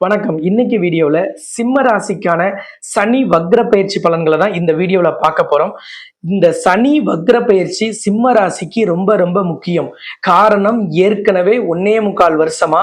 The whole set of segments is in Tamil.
வணக்கம். இன்னைக்கு வீடியோவில் சிம்ம ராசிக்கான சனி வக்ர பயிற்சி பலன்களை தான் இந்த வீடியோவில் பார்க்க போகிறோம் இந்த சனி வக்ர பயிற்சி சிம்ம ராசிக்கு ரொம்ப ரொம்ப முக்கியம். காரணம் ஏற்கனவே ஒன்னே முக்கால் வருஷமா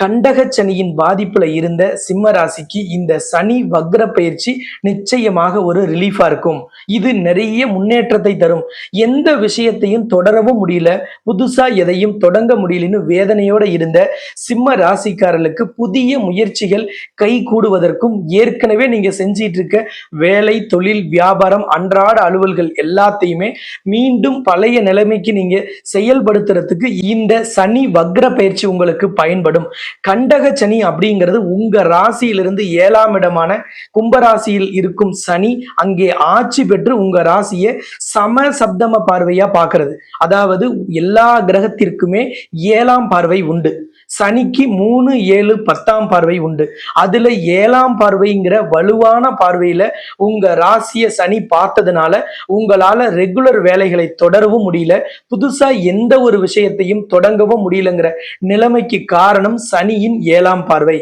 கண்டக சனியின் பாதிப்புல இருந்த சிம்ம ராசிக்கு இந்த சனி வக்ர பயிற்சி நிச்சயமாக ஒரு ரிலீஃபா இருக்கும். இது நிறைய முன்னேற்றத்தை தரும். எந்த விஷயத்தையும் தொடரவும் முடியல. புதுசா எதையும் தொடங்க முடியலன்னு வேதனையோட இருந்த சிம்ம ராசிக்காரர்களுக்கு புதிய முயற்சிகள் கை கூடுவதற்கும் ஏற்கனவே நீங்க செஞ்சிட்டு இருக்க வேலை தொழில் வியாபாரம் அன்றாட அலுவல்கள் எல்லாத்தையுமே மீண்டும் பழைய நிலைமைக்கு நீங்க செயல்படுத்துறதுக்கு இந்த சனி வக்ர பயிற்சி உங்களுக்கு பயன்படும். கண்டக சனி அப்படிங்கிறது உங்க ராசியிலிருந்து ஏழாம் இடமான கும்பராசியில் இருக்கும் சனி அங்கே ஆட்சி பெற்று உங்க ராசியை சம சப்தம பார்வையா பார்க்கிறது. அதாவது எல்லா கிரகத்திற்குமே ஏழாம் பார்வை உண்டு. சனிக்கு மூணு ஏழு பத்தாம் பார்வை உண்டு. அதுல ஏழாம் பார்வைங்கிற வலுவான பார்வையில உங்க ராசிய சனி பார்த்ததுனால உங்களால ரெகுலர் வேலைகளை தொடரவும் முடியல. புதுசா எந்த ஒரு விஷயத்தையும் தொடங்கவும் முடியலங்கிற நிலைமைக்கு காரணம் சனியின் ஏழாம் பார்வை.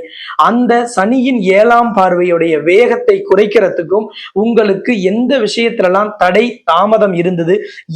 அந்த சனியின் ஏழாம் பார்வையுடைய வேகத்தை குறைக்கிறதுக்கும் உங்களுக்கு எந்த விஷயத்துலலாம் தடை தாமதம் இருந்தது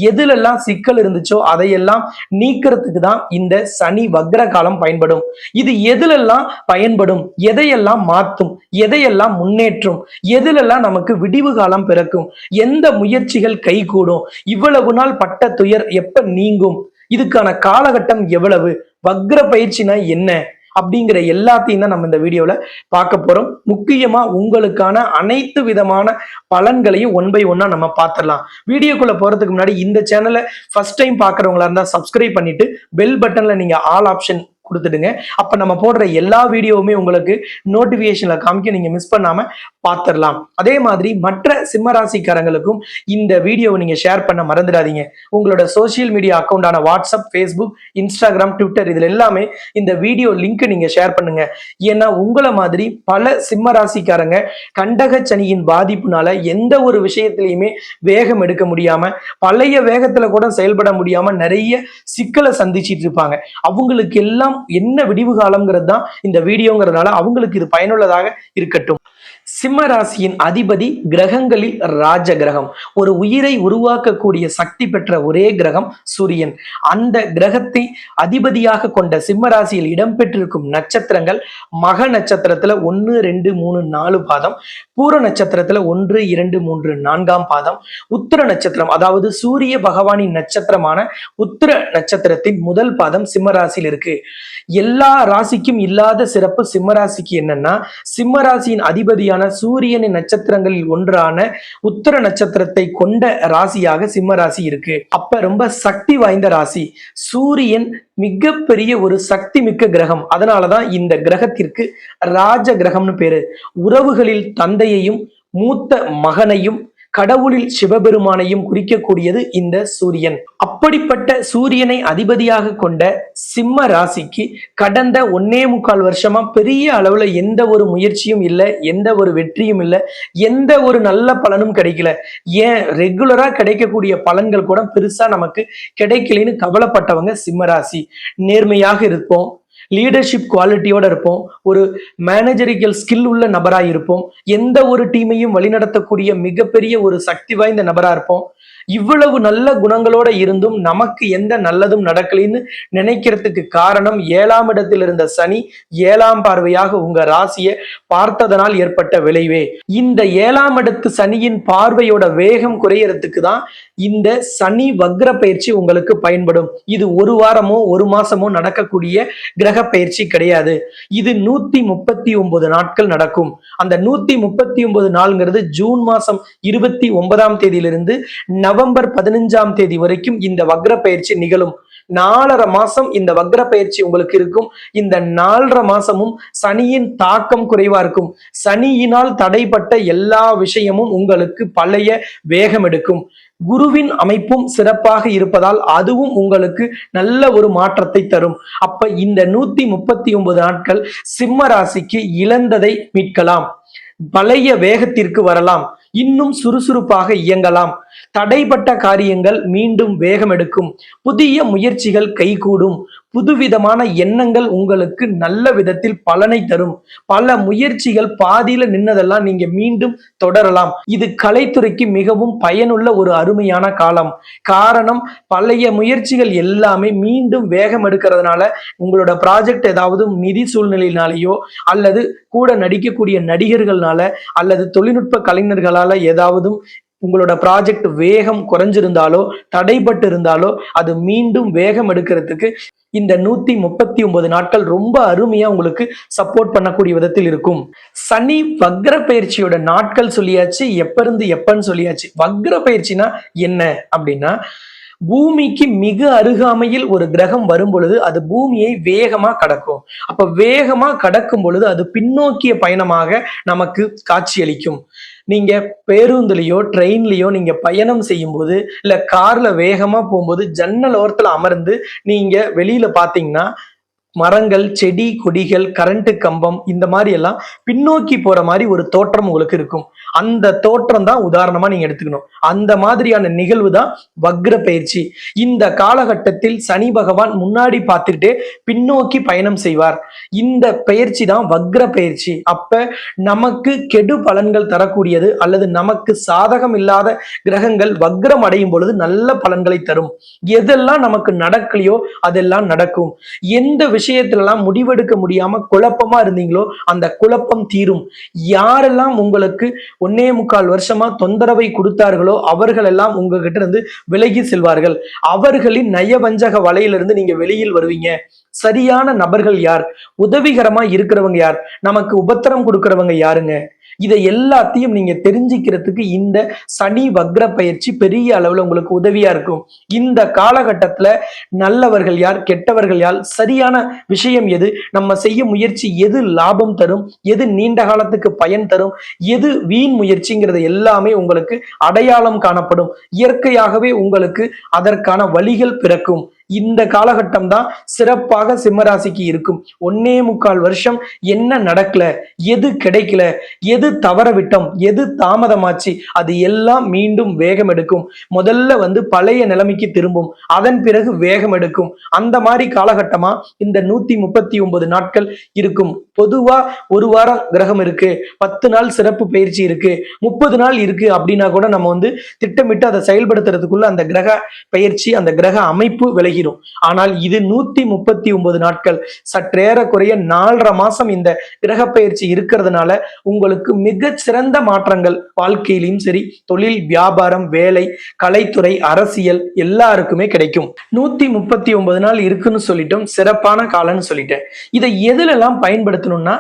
எதுலெல்லாம் சிக்கல் இருந்துச்சோ அதையெல்லாம் நீக்கிறதுக்கு தான் இந்த சனி வக்ர காலம் பயன்படும். இது எதிலெல்லாம் பயன்படும்? எதையெல்லாம் மாற்றும்? எதையெல்லாம் முன்னேற்றும்? எதிலெல்லாம் நமக்கு விடிவு காலம் பிறக்கும்? எந்த முயற்சிகள் கைகூடும்? இவ்வளவு நாள் பட்ட துயர் எப்ப நீங்கும்? இதுக்கான காலகட்டம் எவ்வளவு? வக்ர பயிற்சினா என்ன? அப்படிங்கிற எல்லாத்தையும் தான் நம்ம இந்த வீடியோல பார்க்க போறோம். முக்கியமா உங்களுக்கான அனைத்து விதமான பலன்களையும் ஒன் பை ஒன்னா நம்ம பார்த்துடலாம். வீடியோக்குள்ள போறதுக்கு முன்னாடி இந்த சேனலை ஃபஸ்ட் டைம் பார்க்குறவங்களா இருந்தா சப்ஸ்கிரைப் பண்ணிட்டு பெல் பட்டன்ல நீங்க ஆல் ஆப்ஷன் கொடுத்துடுங்க. அப்போ நம்ம போடுற எல்லா வீடியோவுமே உங்களுக்கு நோட்டிஃபிகேஷனில் காமிக்க நீங்கள் மிஸ் பண்ணாமல் பார்த்துடலாம் அதே மாதிரி மற்ற சிம்மராசிக்காரங்களுக்கும் இந்த வீடியோவை நீங்கள் ஷேர் பண்ண மறந்துடாதீங்க. உங்களோட சோஷியல் மீடியா அக்கௌண்டான வாட்ஸ்அப் ஃபேஸ்புக் இன்ஸ்டாகிராம் ட்விட்டர் இதில் எல்லாமே இந்த வீடியோ லிங்க்கை நீங்கள் ஷேர் பண்ணுங்க. ஏன்னா உங்களை மாதிரி பல சிம்மராசிக்காரங்க கண்டக சனியின் பாதிப்புனால எந்த ஒரு விஷயத்திலையுமே வேகம் எடுக்க முடியாமல் பழைய வேகத்தில் கூட செயல்பட முடியாமல் நிறைய சிக்கலை சந்திச்சிட்டு இருப்பாங்க. அவங்களுக்கு எல்லாம் என்ன விடிவு காலம்ங்கிறது தான் இந்த வீடியோங்கிறதுனால அவங்களுக்கு இது பயனுள்ளதாக இருக்கட்டும். சிம்ம ராசியின் அதிபதி கிரகங்களில் ராஜ கிரகம் ஒரு உயிரை உருவாக்கக்கூடிய சக்தி பெற்ற ஒரே கிரகம் சூரியன். அந்த கிரகத்தை அதிபதியாக கொண்ட சிம்ம ராசியில் இடம்பெற்றிருக்கும் நட்சத்திரங்கள் மக நட்சத்திரத்துல ஒன்று ரெண்டு மூணு நாலு பாதம். பூர நட்சத்திரத்துல ஒன்று இரண்டு மூன்று நான்காம் பாதம். உத்திர நட்சத்திரம் அதாவது சூரிய பகவானின் நட்சத்திரமான உத்திர நட்சத்திரத்தின் முதல் பாதம் சிம்ம ராசியில் இருக்கு. எல்லா ராசிக்கும் இல்லாத சிறப்பு சிம்ம ராசிக்கு என்னன்னா சிம்ம ராசியின் அதிபதியான சூரியனின் நட்சத்திரங்களில் ஒன்றான உத்தர நட்சத்திரத்தை கொண்ட ராசியாக சிம்ம ராசி இருக்கு. அப்ப ரொம்ப சக்தி வாய்ந்த ராசி. சூரியன் மிகப்பெரிய ஒரு சக்தி மிக்க கிரகம். அதனாலதான் இந்த கிரகத்திற்கு ராஜ கிரகம்னு பேரு. உறவுகளில் தந்தையையும் மூத்த மகனையும் கடவுளில் சிவபெருமானையும் குறிக்கக்கூடியது இந்த சூரியன். அப்படிப்பட்ட சூரியனை அதிபதியாக கொண்ட சிம்ம ராசிக்கு கடந்த ஒன்னே முக்கால் வருஷமா பெரிய அளவுல எந்த ஒரு முயற்சியும் இல்லை எந்த ஒரு வெற்றியும் இல்லை எந்த ஒரு நல்ல பலனும் கிடைக்கல. ஏன்? ரெகுலரா கிடைக்கக்கூடிய பலன்கள் கூட பெருசா நமக்கு கிடைக்கலன்னு கவலைப்பட்டவங்க சிம்ம ராசி. நேர்மையாக இருப்போம் லீடர்ஷிப் குவாலிட்டியோட இருப்போம். ஒரு மேனேஜரிக்கல் ஸ்கில் உள்ள நபராக இருப்போம். எந்த ஒரு டீமையும் வழிநடத்தக்கூடிய மிகப்பெரிய ஒரு சக்தி வாய்ந்த நபராக இருப்போம். இவ்வளவு நல்ல குணங்களோட இருந்தும் நமக்கு எந்த நல்லதும் நடக்கலைன்னு நினைக்கிறதுக்கு காரணம் ஏழாம் இடத்தில் இருந்த சனி ஏழாம் பார்வையாக உங்க ராசியை பார்த்ததனால் ஏற்பட்ட விளைவே. இந்த ஏழாம் இடத்து சனியின் பார்வையோட வேகம் குறையறதுக்கு தான் இந்த சனி வக்ர பயிற்சி உங்களுக்கு பயன்படும். இது ஒரு வாரமோ ஒரு மாசமோ நடக்கக்கூடிய கிரக பயிற்சி கிடையாது. இது நூத்தி முப்பத்தி ஒன்பது நாட்கள் நடக்கும். அந்த நூத்தி முப்பத்தி ஒன்பது நாள்ங்கிறது ஜூன் மாசம் இருபத்தி ஒன்பதாம் தேதியிலிருந்து நவம்பர் பதினஞ்சாம் தேதி வரைக்கும் இந்த வக்ர பயிற்சி நிகழும். நாலரை மாசம் இந்த வக்ர பயிற்சி உங்களுக்கு இருக்கும். இந்த நாலரை மாசமும் சனியின் தாக்கம் குறைவா இருக்கும். சனியினால் தடைப்பட்ட எல்லா விஷயமும் உங்களுக்கு பழைய வேகம் எடுக்கும் குருவின் அமைப்பும் சிறப்பாக இருப்பதால் அதுவும் உங்களுக்கு நல்ல ஒரு மாற்றத்தை தரும். அப்ப இந்த நூத்தி முப்பத்தி ஒன்பது நாட்கள் சிம்ம ராசிக்கு இழந்ததை மீட்கலாம். பழைய வேகத்திற்கு வரலாம். இன்னும் சுறுசுறுப்பாக இயங்கலாம். தடைப்பட்ட காரியங்கள் மீண்டும் வேகம் எடுக்கும். புதிய முயற்சிகள் கைகூடும். புதுவிதமான எண்ணங்கள் உங்களுக்கு நல்ல விதத்தில் பலனை தரும். பல முயற்சிகள் பாதியில நின்னதெல்லாம் நீங்க மீண்டும் தொடரலாம். இது கலைத்துறைக்கு மிகவும் பயனுள்ள ஒரு அருமையான காலம். காரணம் பழைய முயற்சிகள் எல்லாமே மீண்டும் வேகம் எடுக்கிறதுனால உங்களோட ப்ராஜெக்ட் ஏதாவது நிதி சூழ்நிலையினாலேயோ அல்லது கூட நடிக்கக்கூடிய நடிகர்கள்னால அல்லது தொழில்நுட்ப கலைஞர்களால ஏதாவது உங்களோட ப்ராஜெக்ட் வேகம் குறைஞ்சிருந்தாலோ தடைப்பட்டு இருந்தாலோ அது மீண்டும் வேகம் எடுக்கிறதுக்கு இந்த நூத்தி முப்பத்தி ஒன்பது நாட்கள் ரொம்ப அருமையா உங்களுக்கு சப்போர்ட் பண்ணக்கூடிய விதத்தில் இருக்கும். சனி வக்ர பயிற்சியோட நாட்கள் சொல்லியாச்சு எப்ப இருந்து எப்பன்னு சொல்லியாச்சு. வக்ர பயிற்சினா என்ன அப்படின்னா பூமிக்கு மிக அருகாமையில் ஒரு கிரகம் வரும் பொழுது அது பூமியை வேகமா கடக்கும். அப்ப வேகமா கடக்கும் பொழுது அது பின்னோக்கிய பயணமாக நமக்கு காட்சியளிக்கும். நீங்க பேருந்துலயோ ட்ரெயின்லயோ நீங்க பயணம் செய்யும்போது இல்ல கார்ல வேகமா போகும்போது ஜன்னல் ஓரத்துல அமர்ந்து நீங்க வெளியில பாத்தீங்கன்னா மரங்கள் செடி கொடிகள் கரண்ட் கம்பம் இந்த மாதிரி எல்லாம் பின்னோக்கி போற மாதிரி ஒரு தோற்றம் உங்களுக்கு இருக்கும். அந்த தோற்றம் தான் உதாரணமா நீங்க எடுத்துக்கணும். அந்த மாதிரியான நிகழ்வு தான் வக்ர பயிற்சி. இந்த காலகட்டத்தில் சனி பகவான் முன்னாடி பார்த்துக்கிட்டே பின்னோக்கி பயணம் செய்வார். இந்த பயிற்சி தான் வக்ர பயிற்சி. அப்ப நமக்கு கெடு பலன்கள் தரக்கூடியது அல்லது நமக்கு சாதகம் இல்லாத கிரகங்கள் வக்ரம் அடையும் பொழுது நல்ல பலன்களை தரும். எதெல்லாம் நமக்கு நடக்கலையோ அதெல்லாம் நடக்கும். எந்த விஷயம் விஷயத்திலலாம் முடிவெடுக்க முடியாம குழப்பமா இருந்தீங்களோ அந்த குழப்பம் தீரும். யாரெல்லாம் உங்களுக்கு ஒன்னே முக்கால் வருஷமா தொந்தரவை கொடுத்தார்களோ அவர்கள் எல்லாம் உங்ககிட்ட இருந்து விலகி செல்வார்கள். அவர்களின் நயவஞ்சக வலையிலிருந்து நீங்க வெளியில் வருவீங்க. சரியான நபர்கள் யார்? உதவிகரமா இருக்கிறவங்க யார்? நமக்கு உபத்திரம் கொடுக்கிறவங்க யாருங்க? இதை எல்லாத்தையும் நீங்க தெரிஞ்சுக்கிறதுக்கு இந்த சனி வக்ர பயிற்சி பெரிய அளவுல உங்களுக்கு உதவியா இருக்கும். இந்த காலகட்டத்துல நல்லவர்கள் யார் கெட்டவர்கள் யார் சரியான விஷயம் எது நம்ம செய்ய முயற்சி எது லாபம் தரும் எது நீண்ட காலத்துக்கு பயன் தரும் எது வீண் முயற்சிங்கிறது எல்லாமே உங்களுக்கு அடையாளம் காணப்படும். இயற்கையாகவே உங்களுக்கு அதற்கான வழிகள் பிறக்கும். இந்த காலகட்டம் தான் சிறப்பாக சிம்மராசிக்கு இருக்கும். ஒன்னே முக்கால் வருஷம் என்ன நடக்கல எது கிடைக்கல எது தவற விட்டோம் எது தாமதமாச்சு அது எல்லாம் மீண்டும் வேகம் எடுக்கும். முதல்ல வந்து பழைய நிலைமைக்கு திரும்பும் அதன் பிறகு வேகம் எடுக்கும். அந்த மாதிரி காலகட்டமா இந்த நூத்தி முப்பத்தி ஒன்பது நாட்கள் இருக்கும். பொதுவா ஒரு வாரம் கிரகம் இருக்கு பத்து நாள் சிறப்பு பயிற்சி இருக்கு முப்பது நாள் இருக்கு அப்படின்னா கூட நம்ம வந்து திட்டமிட்டு அதை செயல்படுத்துறதுக்குள்ள அந்த கிரக பயிற்சி அந்த கிரக அமைப்பு விலகிடும் ஆனால் இது நூத்தி முப்பத்தி ஒன்பது நாட்கள். சற்றேறக்குறைய நாலரை மாசம் இந்த கிரக பயிற்சி இருக்கிறதுனால உங்களுக்கு மிக சிறந்த மாற்றங்கள். வாழ்க்கையிலும் சரி தொழில் வியாபாரம் வேலை கலைத்துறை அரசியல் எல்லாருக்குமே கிடைக்கும். நூத்தி முப்பத்தி ஒன்பது நாள் இருக்குன்னு சொல்லிட்டோம் சிறப்பான காலம்னு சொல்லிட்டேன். இதை எதுலெல்லாம் பயன்படுத்தணும்னா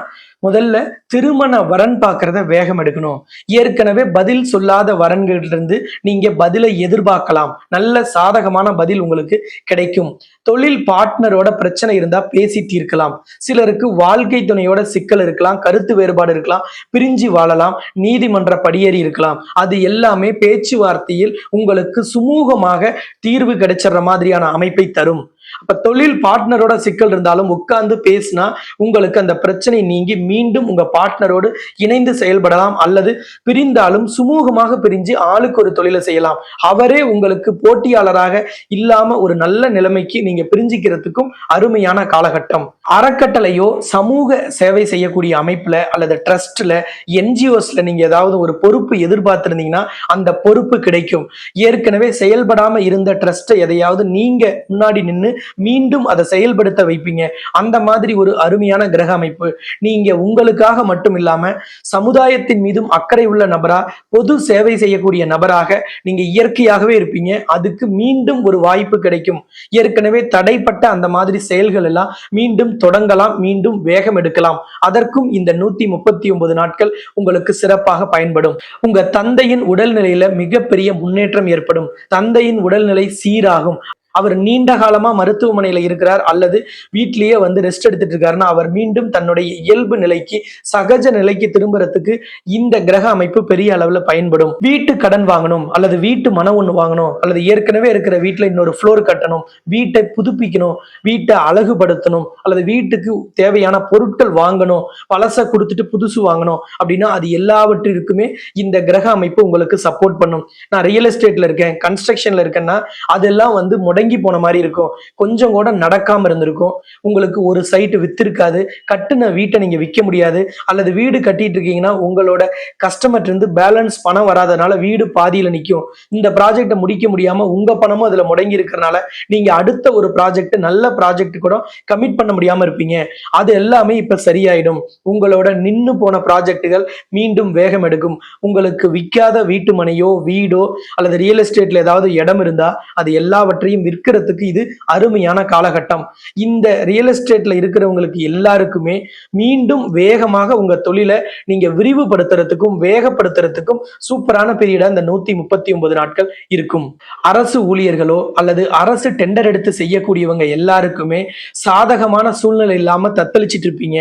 முதல்ல திருமண வரன் பார்க்கறத வேகம் எடுக்கணும். ஏற்கனவே பதில் சொல்லாத வரன்களிலிருந்து நீங்க பதிலை எதிர்பார்க்கலாம். நல்ல சாதகமான பதில் உங்களுக்கு கிடைக்கும். தொழில் பார்ட்னரோட பிரச்சனை இருந்தா பேசி தீர்க்கலாம் சிலருக்கு வாழ்க்கை துணையோட சிக்கல் இருக்கலாம் கருத்து வேறுபாடு இருக்கலாம் பிரிஞ்சு வாழலாம் நீதிமன்ற படியேறி இருக்கலாம். அது எல்லாமே பேச்சுவார்த்தையில் உங்களுக்கு சுமூகமாக தீர்வு கிடைச்சிடுற மாதிரியான அமைப்பை தரும். அப்ப தொழில் பார்ட்னரோட சிக்கல் இருந்தாலும் உட்கார்ந்து பேசினா உங்களுக்கு அந்த பிரச்சனை நீங்கி மீண்டும் உங்க பார்ட்னரோடு இணைந்து செயல்படலாம் அல்லது பிரிந்தாலும் சுமூகமாக பிரிஞ்சு ஆளுக்கு ஒரு தொழிலை செய்யலாம். அவரே உங்களுக்கு போட்டியாளராக இல்லாம ஒரு நல்ல நிலைமைக்கு நீங்க பிரிஞ்சுக்கிறதுக்கும் அருமையான காலகட்டம். அறக்கட்டளையோ சமூக சேவை செய்யக்கூடிய அமைப்புல அல்லது ட்ரஸ்ட்ல என்ஜிஓஸ்ல நீங்க ஏதாவது ஒரு பொறுப்பு எதிர்பார்த்திருந்தீங்கன்னா அந்த பொறுப்பு கிடைக்கும். ஏற்கனவே செயல்படாம இருந்த ட்ரஸ்ட்டை எதையாவது நீங்க முன்னாடி நின்று மீண்டும் அதை செயல்படுத்த வைப்பீங்க. அந்த மாதிரி ஒரு அருமையான கிரக அமைப்பு. நீங்க உங்களுக்காக மட்டும் இல்லாம சமுதாயத்தின் மீதும் அக்கறை உள்ள நபரா பொது சேவை செய்யக்கூடிய நபராக நீங்க இயற்கையாகவே இருப்பீங்க. அதுக்கு மீண்டும் ஒரு வாய்ப்பு கிடைக்கும். ஏற்கனவே தடைப்பட்ட அந்த மாதிரி செயல்கள் எல்லாம் மீண்டும் தொடங்கலாம் மீண்டும் வேகம் எடுக்கலாம். அதற்கும் இந்த நூத்தி முப்பத்தி ஒன்பது நாட்கள் உங்களுக்கு சிறப்பாக பயன்படும். உங்க தந்தையின் உடல்நிலையில மிகப்பெரிய முன்னேற்றம் ஏற்படும். தந்தையின் உடல்நிலை சீராகும். அவர் நீண்ட காலமா மருத்துவமனையில இருக்கிறார். அல்லது வீட்டிலேயே வந்து ரெஸ்ட் எடுத்துட்டு இருக்காருன்னா அவர் மீண்டும் தன்னுடைய இயல்பு நிலைக்கு சகஜ நிலைக்கு திரும்புறதுக்கு இந்த கிரக அமைப்பு பெரிய அளவுல பயன்படும். வீட்டு கடன் வாங்கணும் அல்லது வீட்டு மனம் ஒண்ணு வாங்கணும் அல்லது ஏற்கனவே இருக்கிற வீட்டுல இன்னொரு ஃப்ளோர் கட்டணும் வீட்டை புதுப்பிக்கணும் வீட்டை அழகுபடுத்தணும் அல்லது வீட்டுக்கு தேவையான பொருட்கள் வாங்கணும் பழசை கொடுத்துட்டு புதுசு வாங்கணும் அப்படின்னா அது எல்லாவற்றிற்குமே இந்த கிரக அமைப்பு உங்களுக்கு சப்போர்ட் பண்ணும். நான் ரியல் எஸ்டேட்ல இருக்கேன் கன்ஸ்ட்ரக்ஷன்ல இருக்கேன்னா அதெல்லாம் வந்து முடை முடங்கி போன மாதிரி இருக்கும். கொஞ்சம் கூட நடக்காம இருந்திருக்கும். உங்களுக்கு ஒரு சைட்டு வித்திருக்காது. கட்டுன வீட்டை நீங்க விற்க முடியாது. அல்லது வீடு கட்டிட்டு இருக்கீங்கன்னா உங்களோட கஸ்டமர் இருந்து பேலன்ஸ் பணம் வராதனால வீடு பாதியில நிற்கும் இந்த ப்ராஜெக்டை முடிக்க முடியாம உங்க பணமும் அதுல முடங்கி இருக்கிறனால நீங்க அடுத்த ஒரு ப்ராஜெக்ட் நல்ல ப்ராஜெக்ட் கூட கமிட் பண்ண முடியாம இருப்பீங்க. அது எல்லாமே இப்ப சரியாயிடும். உங்களோட நின்னு போன ப்ராஜெக்டுகள் மீண்டும் வேகம் எடுக்கும். உங்களுக்கு விற்காத வீட்டு மனையோ வீடோ அல்லது ரியல் எஸ்டேட்ல ஏதாவது இடம் இருந்தா அது எல்லாவற்றையும் விற்கிறதுக்கு இது அருமையான காலகட்டம். இந்த ரியல் எஸ்டேட்ல இருக்கிறவங்களுக்கு எல்லாருக்குமே மீண்டும் வேகமாக உங்க தொழிலை நீங்க விரிவுபடுத்துறதுக்கும் வேகப்படுத்துறதுக்கும் சூப்பரான பீரியடா இந்த நூத்தி முப்பத்தி ஒன்பது நாட்கள் இருக்கும். அரசு ஊழியர்களோ அல்லது அரசு டெண்டர் எடுத்து செய்யக்கூடியவங்க எல்லாருக்குமே சாதகமான சூழ்நிலை இல்லாம தத்தளிச்சிட்டு இருப்பீங்க.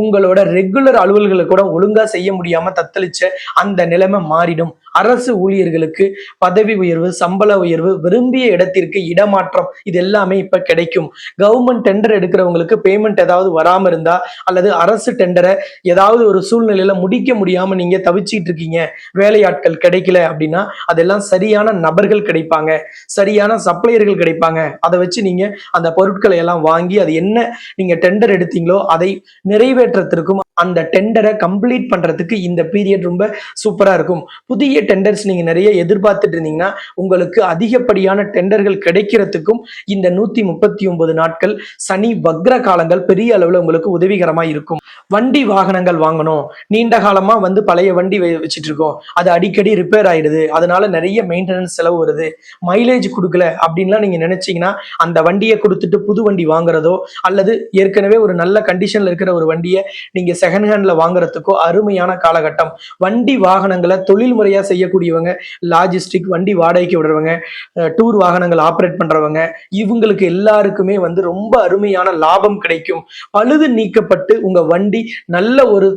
உங்களோட ரெகுலர் அலுவல்களை கூட ஒழுங்கா செய்ய முடியாம தத்தளிச்ச அந்த நிலைமை மாறிடும். அரசு ஊழியர்களுக்கு பதவி உயர்வு சம்பள உயர்வு விரும்பிய இடத்திற்கு இடமாற்றம் இது எல்லாமே இப்ப கிடைக்கும். கவர்மெண்ட் டெண்டர் எடுக்கிறவங்களுக்கு பேமெண்ட் ஏதாவது வராம இருந்தா அல்லது அரசு டெண்டரை ஏதாவது ஒரு சூழ்நிலையில முடிக்க முடியாம நீங்க தவிச்சிட்டு இருக்கீங்க வேலையாட்கள் கிடைக்கல அப்படின்னா அதெல்லாம் சரியான நபர்கள் கிடைப்பாங்க. சரியான சப்ளையர்கள் கிடைப்பாங்க. அதை வச்சு நீங்க அந்த பொருட்களை எல்லாம் வாங்கி அது என்ன நீங்க டெண்டர் எடுத்தீங்களோ அதை நிறைவேற்றத்திற்கும் அந்த டெண்டரை கம்ப்ளீட் பண்றதுக்கு இந்த பீரியட் ரொம்ப சூப்பரா இருக்கும். புதிய டெண்டர்ஸ் நீங்க நிறைய எதிர்பார்த்துட்டு இருந்தீங்கன்னா உங்களுக்கு அதிகப்படியான டெண்டர்கள் கிடைக்கிறதுக்கும் இந்த நூத்தி முப்பத்தி ஒன்பது நாட்கள் சனி வக்ர காலங்கள் பெரிய அளவுல உங்களுக்கு உதவிகரமா இருக்கும். வண்டி வாகனங்கள் வாங்கணும். நீண்ட காலமா வந்து பழைய வண்டி வச்சுட்டு இருக்கோம் அது அடிக்கடி ரிப்பேர் ஆயிடுது. அதனால நிறைய மெயின்டெனன்ஸ் செலவு வருது. மைலேஜ் கொடுக்கல அப்படின்லாம் நீங்க நினைச்சீங்கன்னா அந்த வண்டியை கொடுத்துட்டு புது வண்டி வாங்குறதோ அல்லது ஏற்கனவே ஒரு நல்ல கண்டிஷன்ல இருக்கிற ஒரு வண்டியை நீங்க செகண்ட் ஹேண்ட்ல வாங்குறதுக்கோ அருமையான காலகட்டம். வண்டி வாகனங்களை தொழில் முறையா செய்யக்கூடியவங்க லாஜிஸ்டிக் வண்டி வாடகைக்கு விடுறவங்க டூர் வாகனங்கள் ஆப்ரேட் பண்றவங்க இவங்களுக்கு எல்லாருக்குமே வந்து ரொம்ப அருமையான லாபம் கிடைக்கும். பழுது நீக்கப்பட்டு உங்க வண்டி நல்ல ஒரு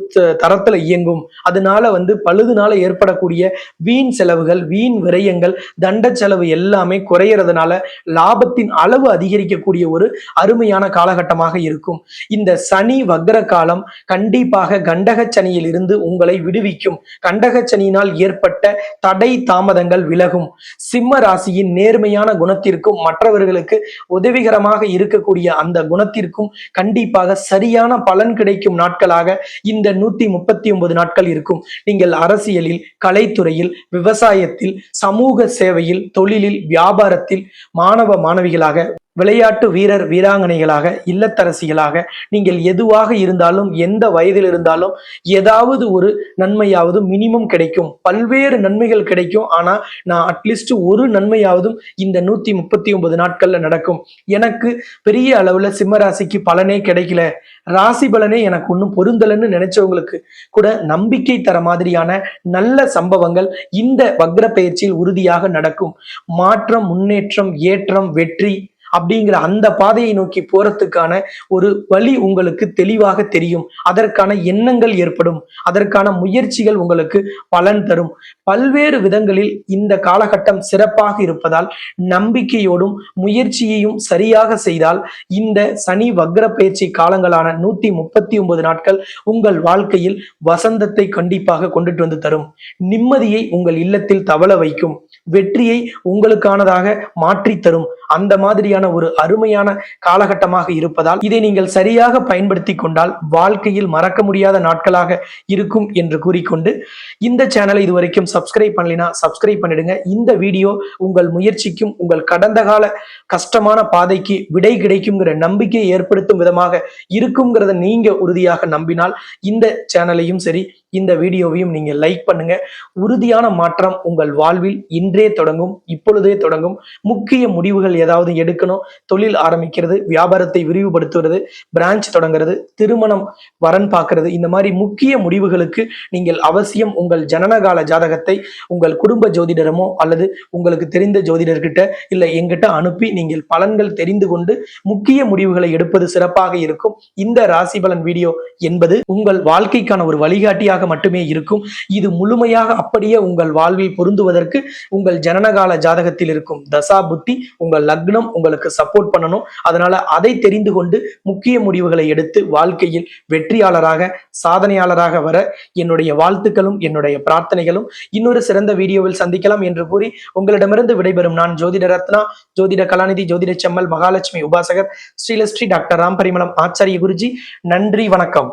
தரத்துல இயங்கும். அதனால வந்து பழுதுனால ஏற்படக்கூடிய வீண் செலவுகள் வீண் விரயங்கள் தண்ட செலவு எல்லாமே குறையறதுனால லாபத்தின் அளவு அதிகரிக்கக்கூடிய ஒரு அருமையான காலகட்டமாக இருக்கும். இந்த சனி வக்ர காலம் கண்டிப்பாக கண்டகச்சனியில் இருந்து உங்களை விடுவிக்கும். கண்டகச்சனியினால் ஏற்பட்ட தடை தாமதங்கள் விலகும். சிம்ம ராசியின் நேர்மையான குணத்திற்கும் மற்றவர்களுக்கு உதவிகரமாக இருக்கக்கூடிய அந்த குணத்திற்கும் கண்டிப்பாக சரியான பலன் கிடைக்கும் நாட்களாக இந்த நூத்தி முப்பத்தி ஒன்பது நாட்கள் இருக்கும். நீங்கள் அரசியலில் கலைத்துறையில் விவசாயத்தில் சமூக சேவையில் தொழிலில் வியாபாரத்தில் மாணவ மாணவிகளாக விளையாட்டு வீரர் வீராங்கனைகளாக இல்லத்தரசிகளாக நீங்கள் எதுவாக இருந்தாலும் எந்த வயதில் இருந்தாலும் ஏதாவது ஒரு நன்மையாவது மினிமம் கிடைக்கும். பல்வேறு நன்மைகள் கிடைக்கும். ஆனால் நான் அட்லீஸ்ட் ஒரு நன்மையாவதும் இந்த நூற்றி முப்பத்தி ஒன்பது நாட்களில் நடக்கும். எனக்கு பெரிய அளவில் சிம்மராசிக்கு பலனே கிடைக்கல. ராசி பலனே எனக்கு ஒன்றும் பொருந்தலன்னு நினைச்சவங்களுக்கு கூட நம்பிக்கை தர மாதிரியான நல்ல சம்பவங்கள் இந்த வக்ர பயிற்சியில் உறுதியாக நடக்கும். மாற்றம் முன்னேற்றம் ஏற்றம் வெற்றி அப்படிங்கிற அந்த பாதையை நோக்கி போறதுக்கான ஒரு வழி உங்களுக்கு தெளிவாக தெரியும். அதற்கான எண்ணங்கள் ஏற்படும். அதற்கான முயற்சிகள் உங்களுக்கு பலன் தரும். பல்வேறு விதங்களில் இந்த காலகட்டம் சிறப்பாக இருப்பதால் நம்பிக்கையோடும் முயற்சியையும் சரியாக செய்தால் இந்த சனி வக்ர பயிற்சி காலங்களான நூத்தி முப்பத்தி ஒன்பது நாட்கள் உங்கள் வாழ்க்கையில் வசந்தத்தை கண்டிப்பாக கொண்டுட்டு வந்து தரும். நிம்மதியை உங்கள் இல்லத்தில் தவள வைக்கும். வெற்றியை உங்களுக்கானதாக மாற்றி தரும். அந்த மாதிரியான ஒரு அருமையான காலகட்டமாக இருப்பதால் இதை நீங்கள் சரியாக பயன்படுத்தி கொண்டால் வாழ்க்கையில் மறக்க முடியாத நாட்களாக இருக்கும் என்று கூறிக்கொண்டு இந்த சேனலை இதுவரைக்கும் சப்ஸ்கிரைப் பண்ணலினா சப்ஸ்கிரைப் பண்ணிடுங்க. இந்த வீடியோ உங்கள் முயற்சிக்கும் உங்கள் கடந்த கால கஷ்டமான பாதைக்கு விடை கிடைக்குங்கிற நம்பிக்கையை ஏற்படுத்தும் விதமாக இருக்குங்கிறத நீங்க உறுதியாக நம்பினால் இந்த சேனலையும் சரி இந்த வீடியோவையும் நீங்க லைக் பண்ணுங்க. உறுதியான மாற்றம் உங்கள் வாழ்வில் இன்றே தொடங்கும் இப்பொழுதே தொடங்கும். முக்கிய முடிவுகள் ஏதாவது எடுக்கணும் தொழில் ஆரம்பிக்கிறது வியாபாரத்தை விரிவுபடுத்துவது பிரான்ச் தொடங்குறது திருமணம் வரன் பார்க்கறது இந்த மாதிரி முக்கிய முடிவுகளுக்கு நீங்கள் அவசியம் உங்கள் ஜனனகால ஜாதகத்தை உங்கள் குடும்ப ஜோதிடரமோ அல்லது உங்களுக்கு தெரிந்த ஜோதிடர்கிட்ட இல்லை எங்கிட்ட அனுப்பி நீங்கள் பலன்கள் தெரிந்து கொண்டு முக்கிய முடிவுகளை எடுப்பது சிறப்பாக இருக்கும். இந்த ராசி பலன் வீடியோ என்பது உங்கள் வாழ்க்கைக்கான ஒரு வழிகாட்டியாக மட்டுமே இருக்கும். இது முழுமையாக அப்படியே உங்கள் வாழ்வில் பொருந்துவதற்கு உங்கள் ஜனனகால ஜாதகத்தில் இருக்கும் தசா புத்தி உங்கள் லக்னம் உங்களுக்கு சப்போர்ட் பண்ணணும். அதனால அதை தெரிந்து கொண்டு முக்கிய முடிவுகளை எடுத்து வாழ்க்கையில் வெற்றியாளராக சாதனையாளராக வர என்னுடைய வாழ்த்துக்களும் என்னுடைய பிரார்த்தனைகளும் இன்னொரு சிறந்த வீடியோவில் சந்திக்கலாம் என்று கூறி உங்களிடமிருந்து விடைபெறும் நான் ஜோதிட ரத்னா ஜோதிட கலாநிதி ஜோதிட செம்மல் மகாலட்சுமி உபாசகர் ஸ்ரீலஸ்ரீ டாக்டர் ராம் பரிமளம் ஆச்சாரிய குருஜி நன்றி வணக்கம்.